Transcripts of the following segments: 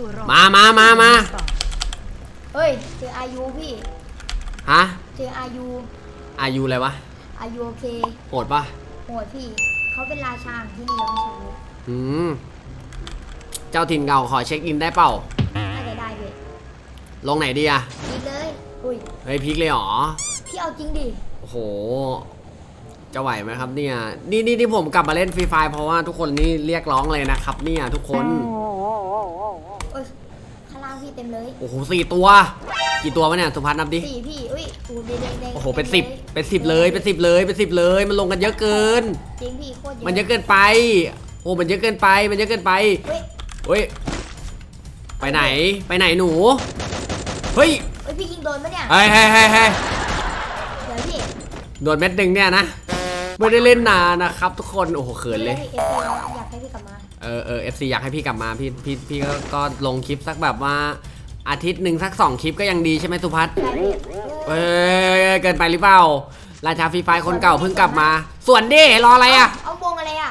สู่รอบมามามามาเฮ้ย เจออายุพี่ ฮะ เจออายุอายุอะไรวะ อายุโอเคโหดปะโหดพี่ เขาเป็นราชาของที่นี่เราไม่ใช่อืม เจ้าถิ่นเก่าขอเช็คอินได้เปล่า น่าจะได้พี่ลงไหนดีอะดีเลย อุ้ย เฮ้ยพลิกเลยเหรอ พี่เอาจริงดิ โอ้โห จะไหวไหมครับเนี่ย นี่นี่ที่ผมกลับมาเล่นฟรีไฟเพราะว่าทุกคนนี่เรียกร้องเลยนะครับเนี่ยทุกคนเอ้ยข้างล่างพี่เต็มเลยโอ้โหสี่ตัว กี่ตัววะเนี่ยสุพัฒน์นับดิ สี่พี่ อุ้ยอูเดงเดงเดงโอ้โห เป็นสิบเป็นสิบเลย เป็นสิบเลย เป็นสิบเลย มันลงกันเยอะเกิน จริงพี่โคตรเยอะมันเยอะเกินไป โอ้ มันเยอะเกินไป มันเยอะเกินไปเฮ้ยเฮ้ย ไปไหน ไปไหนหนู เฮ้ยเฮ้ยพี่ยิงโดนปะเนี่ย เฮ้ยเฮ้ยเฮ้ยเฮ้ยเดี๋ยวพี่ โดนเม็ดหนึ่งเนี่ยนะ ไม่ได้เล่นนานนะครับ ทุกคน โอ้โหเขินเลยเอฟซีอยากให้พี่กลับมาเออเออเอฟซีอยากให้พี่กลับมา พี่พี่พี่ก็ก็ลงคลิปสักแบบว่าอาทิตย์หนึ่งสักสองคลิปก็ยังดีใช่ไหมสุพัฒน์ได้พี่เอ้ยเกินไปหรือเปล่า ราชาฟรีไฟร์คนเก่าเพิ่งกลับมา ส่วนดิรออะไรอะเอาวงอะไรอะ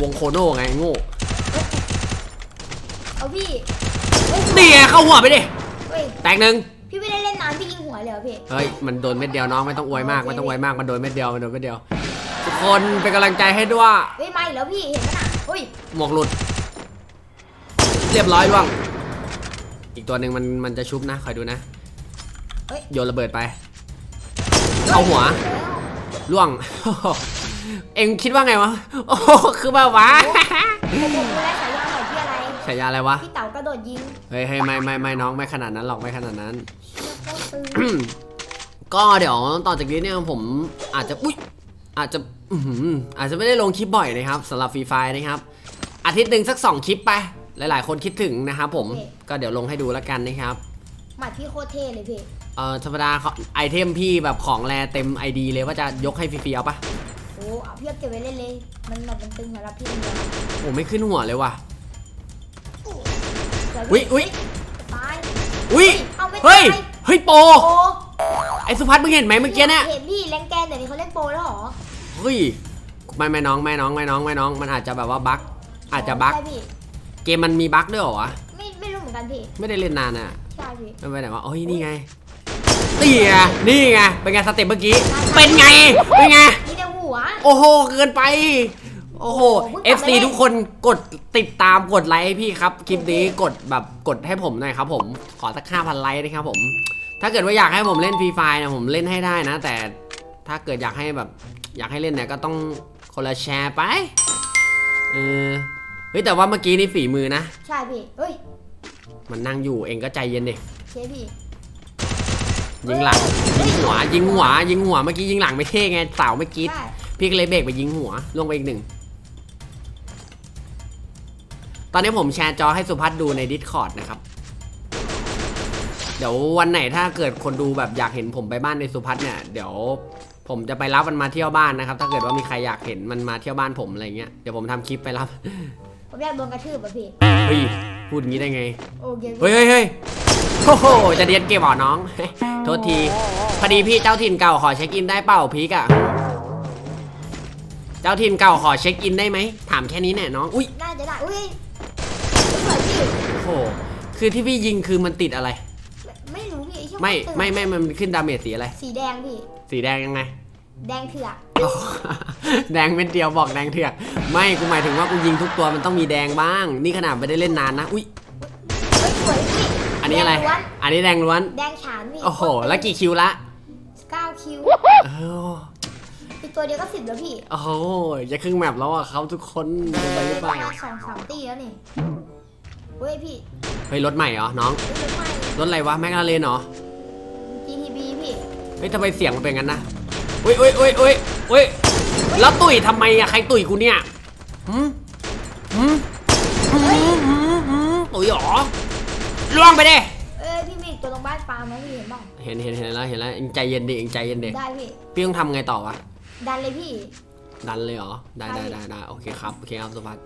วงโคโน่ไงโง่เอาพี่เฮ้ยเตี่ยเข้าหัวไปดิ เฮ้ย แตกหนึ่งพี่ไม่ได้เล่นนานพี่ยิง หัวเลยเหรอพี่ เฮ้ยมันโดนเม็ดเดียวน้องไม่ต้องอวยมากไม่ต้องอวยมากมันโดนเม็ดเดียวมันโดนเม็ดเดียวทุกคนเป็นกำลังใจให้ด้วยเฮ้ยมาอีกแล้วพี่เห็นปะน่ะเฮ้ยหมวกหลุด เรียบร้อยล่วง อีกตัวหนึ่งมันมันจะชุบนะคอยดูนะเฮ้ยโยนระเบิดไปเข้าหัวล่วง เอ็งคิดว่าไงวะโอ้โหคือแบบวะผมผมรู้แล้วฉายาใหม่พี่อะไรฉายาอะไรวะ พี่เต๋ากระโดดยิงเฮ้ยเฮ้ยไม่ไม่ไม่น้องไม่ขนาดนั้นหรอกไม่ขนาดนั้นเชี่ยโคตรตึงก็เดี๋ยวต่อจากนี้เนี่ยผมอาจจะอุ้ยอาจจะอื้อหืออาจจะไม่ได้ลงคลิปบ่อยนะครับสำหรับฟรีไฟนะครับ อาทิตย์หนึ่งสักสองคลิปไป หลาย ๆ คนคิดถึงนะครับผมก็เดี๋ยวลงให้ดูแล้วกันนะครับหมัดพี่โคตรเท่เลยพี่เอ่อธรรมดาเขาไอเทมพี่แบบของแรเต็ม ID เลยว่าจะยกให้ฟรีๆเอาปะโอ้เอาพี่เอาเก็บไว้เล่นเลย มันแบบมันตึงสำหรับพี่คนเดียวโอ้ไม่ขึ้นหัวเลยว่ะเดี๋ยว อุ๊ยพี่อุ๊ยตายอุ้ยเอาไม่เฮ้ยตายเฮ้ยโปรโอ้ไอสุพัฒน์มึงเห็นไหมเมื่อกี้เนี่ย เห็นพี่แรงแกนเดี๋ยวนี้เขาเล่นโปรแล้วเหรอเฮ้ยไม่ไม่น้องไม่น้องไม่น้องไม่น้อง มันอาจจะแบบว่าบั๊กอาจจะบั๊กใช่พี่เกมมันมีบั๊กด้วยเหรอวะ ไม่ไม่รู้เหมือนกันพี่ไม่ได้เล่นนานอะใช่พี่ไม่ไปไหนวะโอ้ยนี่ไงนี่ไงนี่ไง เป็นไงสเต็ปเมื่อกี้ เป็นไง เป็นไงนี่แต่หัว โอ้โห เกินไป โอ้โหโอ้โหเพิ่งกลับ FC มาเล่นทุกคนกดติดตามกดไลค์ให้พี่ครับคลิปนี้กดแบบกดให้ผมหน่อยครับผมขอสักห้าพันไลค์นะครับผม ถ้าเกิดว่าอยากให้ผมเล่นฟรีไฟนะผมเล่นให้ได้นะ แต่ถ้าเกิดอยากให้แบบอยากให้เล่นเนี่ยก็ต้องคนละแชร์ไปเออเฮ้ยแต่ว่าเมื่อกี้นี่ฝีมือนะ ใช่พี่เฮ้ยมันนั่งอยู่เองก็ใจเย็นดิเชฟพี่ยิงหลังยิงหัวยิงหัวยิงหัวเมื่อกี้ยิงหลังไม่เท่ไงเสาวไม่กรีดใช่พี่ก็เลยเบรกไปยิงหัวลงไปอีกหนึ่ง ตอนนี้ผมแชร์จอให้สุพัฒน์ดูใน Discord นะครับ เดี๋ยววันไหนถ้าเกิดคนดูแบบอยากเห็นผมไปบ้านในสุพัฒน์เนี่ย เดี๋ยวผมจะไปรับมันมาเที่ยวบ้านนะครับ ถ้าเกิดว่ามีใครอยากเห็นมันมาเที่ยวบ้านผมอะไรเงี้ย เดี๋ยวผมทำคลิปไปรับ ผมอยากโดนกระทืบอะพี่ เฮ้ย พูดอย่างนี้ได้ไง โอเคพี่เฮ้ยเฮ้ยเฮ้ยโอ้โห จะเรียนเกมเหรอน้อง โทษที พอดีพี่เจ้าถิ่นเก่าขอเช็คอินได้เปล่าพีกอะ เจ้าถิ่นเก่าขอเช็คอินได้ไหม ถามแค่นี้แน่น้อง อุ้ยน่าจะได้ อุ้ยสวยพี่โอ้โห คือที่พี่ยิงคือมันติดอะไร ไม่ไม่รู้พี่ชอบไม่ตื่นไม่ไม่มันขึ้นดาเมจสีอะไร สีแดงพี่ สีแดงยังไง แดงเถือกอ๋อแดงเม็ดเดียวบอกแดงเถือกไม่กูหมายถึงว่ากูยิงทุกตัวมันต้องมีแดงบ้าง นี่ขนาดไม่ได้เล่นนานนะ อุ้ย เฮ้ยสวยพี่อันนี้อะไร แดงล้วนอันนี้แดงล้วน แดงฉานพี่โอ้โห แล้วกี่คิวละ เก้าคิว เอออีก ตัวเดียวก็สิบแล้วพี่โอ้โหจะครึ่งแมปแล้วอะเขาทุกคนเป็นไปหรือเปล่าสองสามตีแล้วนี่เฮ้ยพี่เฮ้ยรถใหม่เหรอน้องเฮ้ยรถใหม่รถอะไรวะแมคลาเรนเหรอ GTB พี่เฮ้ยทำไมเสียงมันเป็นงั้นนะอุ้ยอุ้ยอุ้ยอุ้ยอุ้ยแล้วตุ๋ยทำไมอะใครตุ๋ยกูเนี่ยหืมหืมหืมหืมหืมตุ๋ยเหรอล่วงไปดิเอ้ยพี่มีอีกตัวตรงบ้านฟาร์มนะพี่เห็นบ้างเห็นเห็นเห็นแล้วเห็นแล้วเองใจเย็นดิเองใจเย็นดิได้พี่พี่ต้องทำไงต่อวะ ดันเลยพี่ ดันเลยเหรอ ได้ได้ได้ได้ได้โอเคครับโอเคครับสุภัส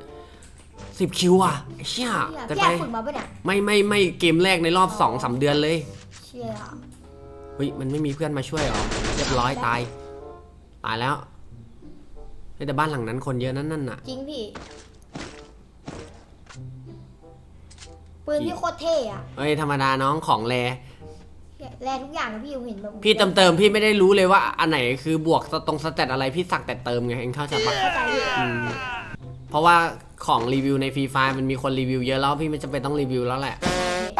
สิบคิวอะไอ้เชี่ยพี่แต่พี่ไปอยากฝึกมาปะเนี่ย ไม่ไม่ไม่เกมแรกในรอบสองสามเดือนเลย เชี่ยเฮ้ยมันไม่มีเพื่อนมาช่วยเหรอเรียบร้อยตายตายแล้วเฮ้ยแต่บ้านหลังนั้นคนเยอะนั่นนั่นน่ะ จริงพี่ปืนพี่โคตรเท่อะเอ้ยธรรมดาน้องของแร แรงทุกอย่างนะพี่ผมเห็นแบบพี่เติมเติมๆพี่ไม่ได้รู้เลยว่าอันไหนคือบวกตรงสเตตอะไรพี่สักแต่เติมไงเองเข้าใจปะเข้าใจพี่อืมเพราะว่าของรีวิวในฟรีไฟมันมีคนรีวิวเยอะแล้วพี่ไม่จำเป็นต้องรีวิวแล้วแหละ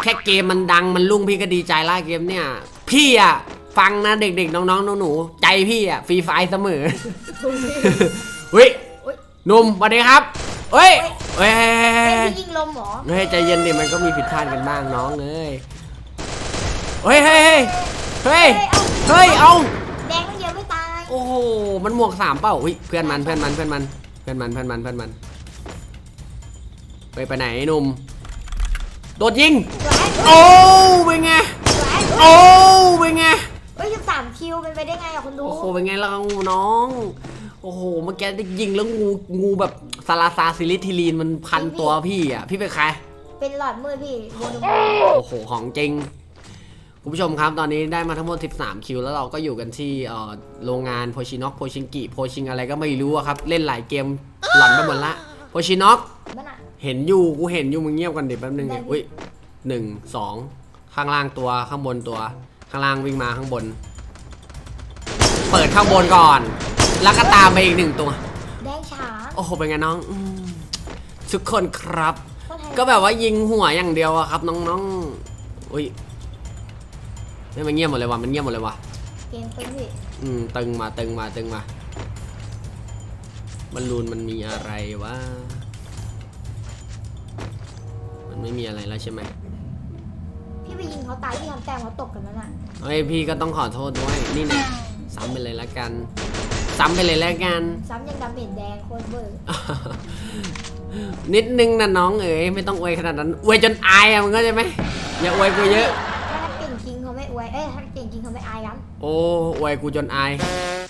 แค่เกมมันดังมันรุ่งพี่ก็ดีใจละเกมเนี่ย พี่อะฟังนะเด็กๆน้องๆหนูๆใจพี่อะฟรีไฟเสมอ เฮ้ยอุ๊ยหนุ่มสวัสดีครับเฮ้ยเฮ้ยเป็นพี่ยิงลมเหรอ เฮ้ยใจเย็นดิมันก็มีผิดพลาดกันบ้างน้องเอ้ย เฮ้ยเฮ้ยเฮ้ยเฮ้ยเอาแดงต้องเยอะไม่ตายโอ้โหมันหมวกสามเปล่าอุ้ยเพื่อนมันเพื่อนมันเพื่อนมันเพื่อนมันเพื่อนมันเพื่อนมันไปไปไหนไอ้หนุ่มโดดยิงสวยโอ้เป็นไงสวยโอ้เป็นไงเฮ้ยสิบสามคิวเป็นไปได้ไงอะคุณดูโอ้โหเป็นไงล่ะงูน้องโอ้โหเมื่อกี้ได้ยิงแล้วงูงูแบบซาลาซาซิลิทิลีนมันพันตัวพี่อะพี่เป็นใครเป็นหลอดมืดพี่โมดูโอ้โหของจริง คุณผู้ชมครับ ตอนนี้ได้มาทั้งหมด 13 คิว แล้วเราก็อยู่กันที่เอ่อโรงงานโพชินอกโพชิงกิโพชิงอะไรก็ไม่รู้อะครับ เล่นหลายเกมหลอนไปหมดละโพชินอกมันอะเห็นอยู่กูเห็นอยู่มึงเงียบกันดิแป๊บนึงได้ดิอุ้ยหนึ่งสองข้างล่างตัวข้างบนตัว ข้างล่างวิ่งมาข้างบน เปิดข้างบนก่อน แล้วก็ตามไปอีกหนึ่งตัวแดงฉานโอ้โหเป็นไงน้องอืมทุกคนครับคนไทยก็แบบว่ายิงหัวอย่างเดียวอะครับน้องๆอุ้ย ไม่มันเงียบหมดเลยว่ะมันเงียบหมดเลยว่ะเกมเป็นพี่อืมตึงมาตึงมาตึงมาบอลลูนมันมีอะไรวะมันไม่มีอะไรแล้วใช่ไหมพี่ไปยิงเขาตายพี่ทำแต้มเขาตกกันนั้นอะเฮ้ยพี่ก็ต้องขอโทษด้วยนี่นะซ้ำไปเลยละกัน ซ้ำไปเลยละกัน ซ้ำยังดาเมจแดงโคตรเบอร์นิดนึงนะน้องเอ๋ยไม่ต้องอวยขนาดนั้นอวยจนอายอะมึงเข้าใจไหมอย่าอวยกูเยอะ โอ้อวยกูจนอาย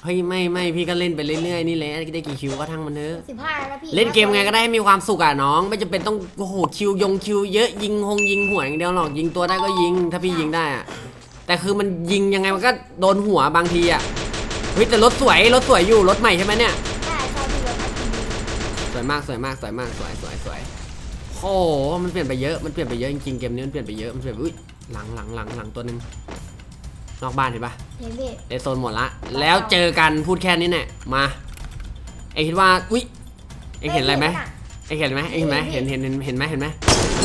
เฮ้ยไม่ไม่พี่ก็เล่นไปเรื่อยๆนี่แหละได้กี่คิวก็ทั้งมันเถอะสิบห้าแล้วนะพี่เล่นเกมไงก็ได้ให้มีความสุขอะน้อง ไม่จำเป็นต้องโอ้โหคิวยงคิวเยอะยิงหงยิงหัวอย่างเดียวหรอกยิงตัวได้ก็ยิงถ้าพี่ยิงได้อะแต่คือมันยิงยังไงมันก็โดนหัวบางทีอะเฮ้ยแต่รถสวยรถสวยอยู่รถใหม่ใช่ไหมเนี่ยใช่ชอบพี่รถทีวีสวยมากสวยมากสวยมากสวยสวยสวยโอ้โหมันเปลี่ยนไปเยอะมันเปลี่ยนไปเยอะจริงๆเกมนี้มันเปลี่ยนไปเยอะมันเปลี่ยนไปอุ้ยหลังหลังหลังหลังตัวหนึ่ง นอกบ้านเห็นปะเห็นพี่เลโซนหมดละ แล้วเจอกันพูดแค่นี้แน่มา เอ็งคิดว่า อุ้ยเอ็งเห็นอะไรไหมเอ็งเห็นไหมเอ็งเห็นไหมเห็นเห็นเห็นเห็นไหมเห็นไหม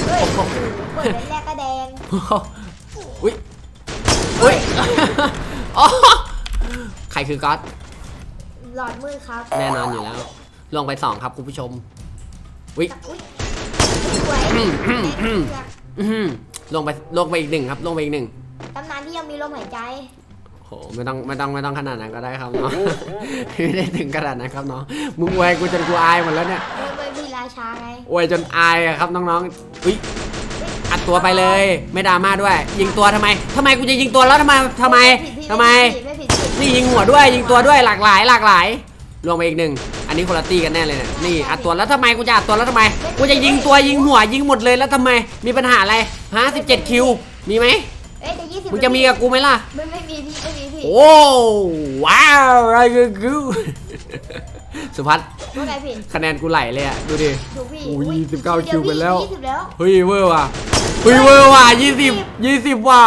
เฮ้ยโอ้โหเปิดแรกๆก็แดงอุ้ยอุ้ยอ๋อใครคือก๊อตหลอดมืดครับ แน่นอนอยู่แล้ว ลงไปสองครับคุณผู้ชม อุ้ยสวยอืมอืมอืมแดงอื้อหือลงไปลงไปอีกหนึ่งครับ ลงไปอีกหนึ่งตำนานที่ยัง มีลมหายใจ โหไม่ต้องไม่ต้องไม่ต้องขนาดนั้นก็ได้ครับเนาะ ไม่ได้ถึงขนาดนั้นครับเนาะมึงอวยกูจนกูอายหมดแล้วเนี่ยเออเบอร์พี่ราชาไงอวยจนอายอะครับน้องๆอุ้ยอัดตัวไปเลย ไม่ดราม่าด้วย ยิงตัวทำไมทำไมกูจะยิงตัวแล้วทำไมทำไมผิดพี่ทำไมไม่ผิดผิดนี่ยิงหัวด้วยยิงตัวด้วยหลากหลาย หลากหลายลงไปอีกหนึ่งอันนี้คนละตีกันแน่เลยเนี่ยนี่อัดตัวแล้วทำไมกูจะอัดตัวแล้วทำไมกูจะยิงตัวยิงหัวยิงหมดเลยแล้วทำไมมีปัญหาอะไรฮะสิบเจ็ดคิวมีไหมเอ้ยแต่ยี่สิบ มึงจะมีกับกูไหมล่ะ ไม่ไม่มีพี่ไม่มีพี่โอ้ว้าวอะไรคือกูสุพัฒน์ว่าไงพี่คะแนนกูไหลเลยอะดูดิ ถูกพี่โอ้ยอุ๊29คิวไปแล้ว ยี่สิบแล้วเฮ้ยเวอร์ว่ะเฮ้ยเวอร์ว่ะยี่สิบยี่สิบว่ะ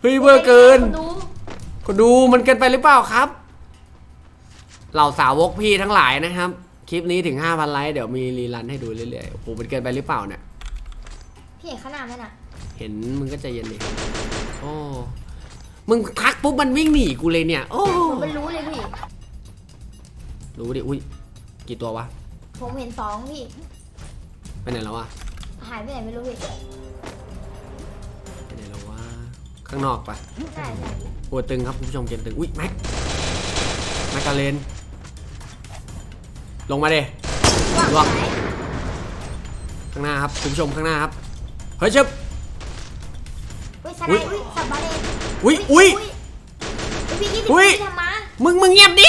เฮ้ยเวอร์เกินดูก็ดูมันเกินไปหรือเปล่าครับ เหล่าสาวกพี่ทั้งหลายนะครับ คลิปนี้ถึง5,000ไลค์เดี๋ยวมีรีรันให้ดูเรื่อยๆโอ้โหมันเกินไปหรือเปล่าเนี่ยพี่เห็นขางหนาดไหมน่ะ เห็นมึงก็ใจเย็นดิโอ้มึงทักปุ๊บมันวิ่งหนีกูเลยเนี่ย โอ้ผมมันรู้เลยพี่ รู้ดิอุ้ยกี่ตัววะผมเห็นสองพี่ ไปไหนแล้ววะหายไปไหนไม่รู้พี่ ไปไหนแล้ววะข้างนอกปะใช่ใช่โอ้ตึงครับคุณผู้ชมเกมตึงอุ้ยแม็กแม็กกาเลนลงมาเดว่างว่างไหนข้างหน้าครับคุณผู้ชมข้างหน้าครับเฮ้ยเชิบ อุ้ยสอุ๊ไลยด์อุ้ยสับบาเลนอุ้ยอุ้ยอุ๊ยพี่ยี่สิบอุ๊ยพี่ทำมามึงมึงเงียบดิ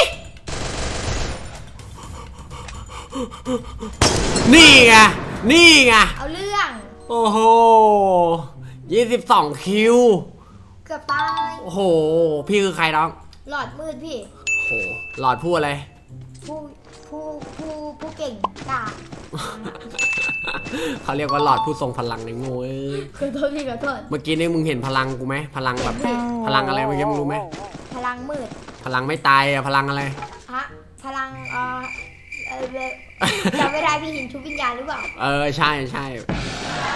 นี่ไง นี่ไง เอาเรื่อง โอ้โหยี่สิบสองคิว เกือบตาย โอ้โห พี่คือใครน้อง หลอดมืดพี่ โอ้โห หลอดพูดอะไร ผู้ผู้ผู้ผู้ผู้เก่งกา เขาเรียกว่าหลอดผู้ทรงพลังในโง่เอ้ยขอโทษพี่ขอโทษเมื่อกี้นี่มึงเห็นพลังกูไหมพลังแบบ พลังอะไรเมื่อกี้มึงรู้ไหมพลังมืดพลังไม่ตายอะพลังอะไรฮะพลังเอ่อเอ่อเอ่อจำไม่ได้พี่หินชุบวิญญาณหรือเปล่าเออใช่ใช่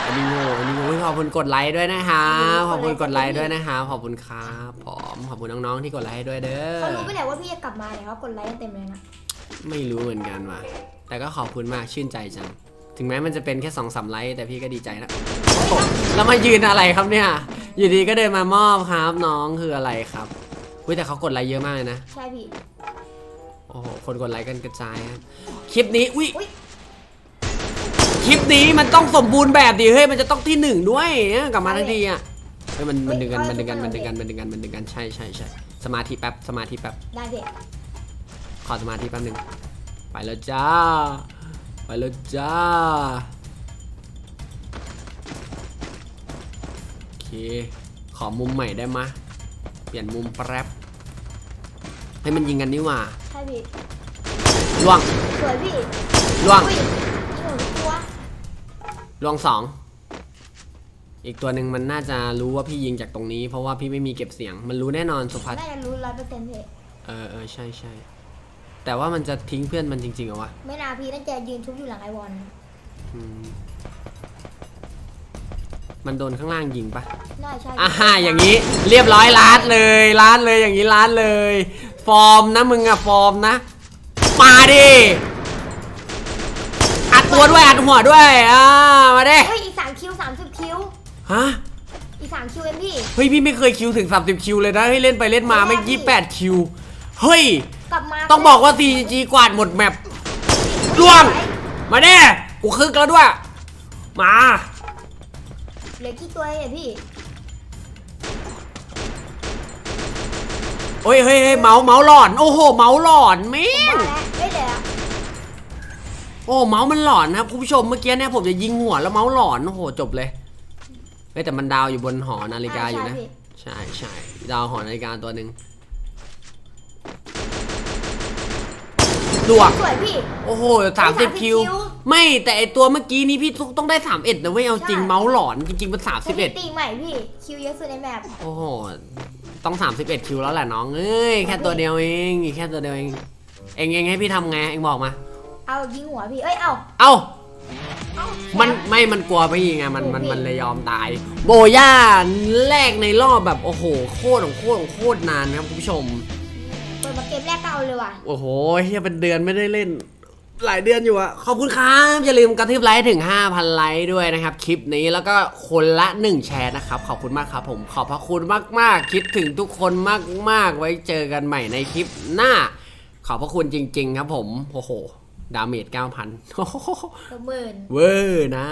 อันนี้โง่อันนี้โง่ขอบคุณกดไลค์ด้วยนะครับขอบคุณกดไลค์ด้วยนะครับขอบคุณครับผมขอบคุณน้องๆที่กดไลค์ให้ด้วยเด้อเขารู้ไปไหนว่าพี่จะกลับมาเนี่ยเขากดไลค์กันเต็มเลยนะ ไม่รู้เหมือนกันว่ะแต่ก็ขอบคุณมากชื่นใจจัง ถึงแม้มันจะเป็นแค่สองสามไลค์แต่พี่ก็ดีใจนะโอ้โหแล้วมายืนอะไรครับเนี่ย อยู่ดีก็เดินมามอบครับน้องคืออะไรครับอุ้ยแต่เขากดไลค์เยอะมากเลยนะ ใช่พี่ โอ้โห คนกดไลค์กันกระจายครับ คลิปนี้ อุ้ย อุ๊ย คลิปนี้มันต้องสมบูรณ์แบบดิ เฮ้ย มันจะต้องที่หนึ่งด้วยเนี่ยกลับมาทันทีอะ เฮ้ย มันมันดึงกัน มันดึงกัน มันดึงกัน มันดึงกัน มันดึงกัน ใช่ใช่ใช่สมาธิแป๊บ สมาธิแป๊บ ได้พี่ขอสมาธิแป๊บหนึ่งไปแล้วจ้า ไปแล้วจ้า โอเค ขอมุมใหม่ได้มะ เปลี่ยนมุมแป๊บ ให้มันยิงกันนี่หว่าใช่พี่ล่วงสวยพี่ล่วงอุ้ยหนูกลัวล่วงสอง อีกตัวหนึ่งมันน่าจะรู้ว่าพี่ยิงจากตรงนี้ เพราะว่าพี่ไม่มีเก็บเสียง มันรู้แน่นอนสุภัสน่าจะรู้ร้อยเปอร์เซ็นต์พี่เออเออใช่ใช่ แต่ว่ามันจะทิ้งเพื่อนมันจริงๆเหรอวะไม่นาพี่น่าจะยืนชุบอยู่หลังไอวอนอืมมันโดนข้างล่างยิงปะน่าใช่อ่าฮะอย่างนี้ เรียบร้อยล้านเลยล้านเลยอย่างนี้ล้านเลย ฟอร์มนะมึงอะฟอร์มนะมาดิอัดตัวด้วยอัดหัวด้วยอ่ามาดิเฮ้ยอีกสามคิวสามสิบคิวฮะอีกสามคิวเองพี่เฮ้ยพี่ไม่เคยคิวถึง 30 คิวเลยนะเฮ้ยเล่นไปเล่นมาไม่ยี่แปดคิวเฮ้ย กลับมาต้องบอกว่า CG กวาดหมดแมปล่วง มาเด้กูคึกแล้วด้วย มา เหลือกี่ตัวเองเนี่ยพี่โอ้ยเฮ้ยเฮ้ยเมาส์เมาส์หลอน โอ้โห เมาส์หลอนแม่มางแล้วเฮ้ยเดี๋ยวโอ้เมาส์มันหลอนนะครับคุณผู้ชมเมื่อกี้เนี่ยผมจะยิงหัวแล้วเมาส์หลอนโอ้โหจบเลยเฮ้ยแต่มันดาวอยู่บนหอนาฬิกาอยู่นะ ใช่พี่ใช่ใช่ดาวหอนาฬิกาตัวหนึ่ง ดวก สวยพี่ โอ้โหสามสิบ30คิวคิว ไม่แต่ไอตัวเมื่อกี้นี้พี่ต้องได้สามเอ็ดนะเว้ยเอาจริงใช่ เมาส์หลอนจริงๆมันสามสสิบเอ็ดถิติใหม่พี่ คิวเยอะสุดในแมปโอ้โหต้องสามสิบเอ็ดคิวแล้วแหละน้องเอ้ยแค่ตัวเดียวเองอีกแค่ตัวเดียวเองเองเองให้พี่ทำไงเองบอกมา เอายิงหัวพี่ เอ้ย เอาเอ้า เอามันไม่มันกลัวพี่ไงมันมันโอ้โหมันเลยยอมตาย โบย่าแรกในรอบแบบโอ้โห โคตรของโคตรของโคตรนานครับคุณผู้ชม เปิดมาเกมแรกก็เอาเลยว่ะ โอ้โหเฮียเป็นเดือนไม่ได้เล่น หลายเดือนอยู่อะขอบคุณครับ อย่าลืมกระทืบไลค์ถึง 5,000 ไลค์ด้วยนะครับ คลิปนี้แล้วก็คนละ 1 แชร์นะครับ ขอบคุณมากครับผมขอบพระคุณมากๆ คิดถึงทุกคนมากๆ ไว้เจอกันใหม่ในคลิปหน้า ขอบพระคุณจริง ๆ ครับผม โอ้โห ดาเมจ9,000โอ้โหตัวหมื่น เวอร์นะ